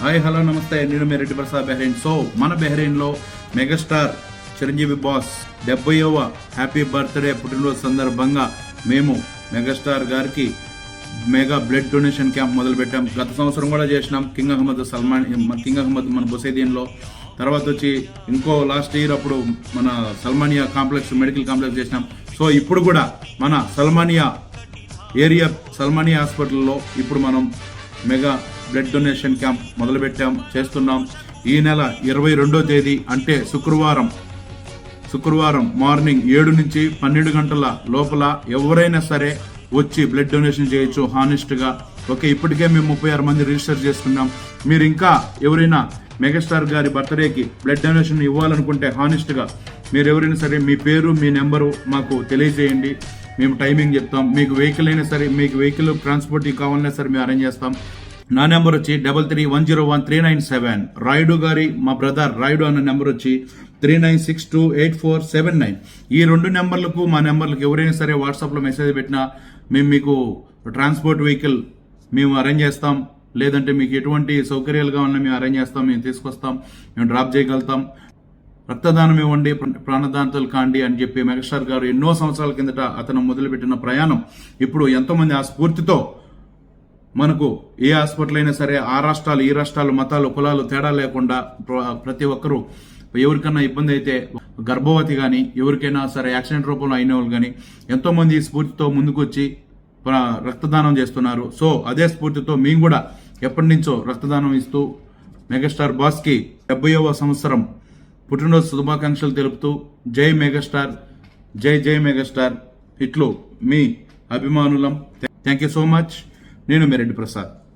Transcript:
Hi hello నమస్తే. నేను మీ రెడ్డి ప్రసాద్ బెహ్రెయిన్. సో మన బెహ్రెయిన్లో మెగాస్టార్ చిరంజీవి బాస్ డెబ్బైవ హ్యాపీ బర్త్డే పుట్టినరోజు సందర్భంగా మేము మెగాస్టార్ గారికి మెగా బ్లడ్ డొనేషన్ క్యాంప్ మొదలుపెట్టాం గత సంవత్సరం కూడా చేసినాం. King Ahmed Salman king Ahmed మన బొసైదీన్లో. తర్వాత వచ్చి ఇంకో లాస్ట్ ఇయర్ అప్పుడు మన సల్మానియా కాంప్లెక్స్ మెడికల్ కాంప్లెక్స్ చేసినాం. సో ఇప్పుడు కూడా మన సల్మానియా ఏరియా సల్మానియా హాస్పిటల్లో ఇప్పుడు మనం మెగా బ్లడ్ డొనేషన్ క్యాంప్ మొదలుపెట్టాం చేస్తున్నాం. ఈ నెల ఇరవై రెండో తేదీ అంటే శుక్రవారం. శుక్రవారం మార్నింగ్ ఏడు నుంచి పన్నెండు గంటల లోపల ఎవరైనా సరే వచ్చి బ్లడ్ డొనేషన్ చేయొచ్చు హానెస్ట్గా. ఓకే ఇప్పటికే మేము ముప్పై ఆరు మంది రిజిస్టర్ చేసుకున్నాం. మీరు ఇంకా ఎవరైనా మెగాస్టార్ గారి బర్త్డేకి బ్లడ్ డొనేషన్ ఇవ్వాలనుకుంటే హానెస్ట్గా. మీరు ఎవరైనా సరే మీ పేరు మీ నెంబరు మాకు తెలియజేయండి. మేము టైమింగ్ చెప్తాం. మీకు వెహికల్ అయినా సరే మీకు వెహికల్ ట్రాన్స్పోర్ట్ కావాలన్నా సరే మేము అరేంజ్ చేస్తాం. నా నెంబర్ వచ్చి double three one zero one three nine seven. Rayudu గారి మా బ్రదర్ రాయుడు అన్న నెంబర్ వచ్చి three nine six two eight four seven nine. ఈ రెండు నెంబర్లకు మా నెంబర్లకు ఎవరైనా సరే వాట్సాప్లో మెసేజ్ పెట్టినా మేము మీకు ట్రాన్స్పోర్ట్ వెహికల్ మేము అరేంజ్ చేస్తాం. లేదంటే మీకు ఎటువంటి సౌకర్యాలుగా ఉన్నా మేము అరేంజ్ చేస్తాం మేము తీసుకొస్తాం మేము డ్రాప్ చేయగలుగుతాం. రక్తదానం ఇవ్వండి ప్ర- ప్రాణదాతలు కాండి అని చెప్పి మెగాస్టార్ గారు ఎన్నో సంవత్సరాల కిందట అతను మొదలుపెట్టిన ప్రయాణం. ఇప్పుడు ఎంతోమంది ఆ స్ఫూర్తితో మనకు ఏ హాస్పిటల్ అయినా సరే ఆ రాష్ట్రాలు ఈ రాష్ట్రాలు మతాలు కులాలు తేడా లేకుండా ప్ర- ప్రతి ఒక్కరూ ఎవరికన్నా ఇబ్బంది అయితే గర్భవతి కానీ ఎవరికైనా సరే యాక్సిడెంట్ రూపంలో అయిన వాళ్ళు కానీ ఎంతోమంది స్ఫూర్తితో ముందుకొచ్చి రక్తదానం చేస్తున్నారు. సో అదే స్ఫూర్తితో మేము కూడా ఎప్పటి నుంచో రక్తదానం ఇస్తూ మెగాస్టార్ బాస్కి డెబ్బైవ సంవత్సరం పుట్టినరోజు శుభాకాంక్షలు తెలుపుతూ జై మెగాస్టార్ జై జై మెగాస్టార్. ఇట్లు మీ అభిమానులం. Thank you so much. నేను మీ ప్రసాద్.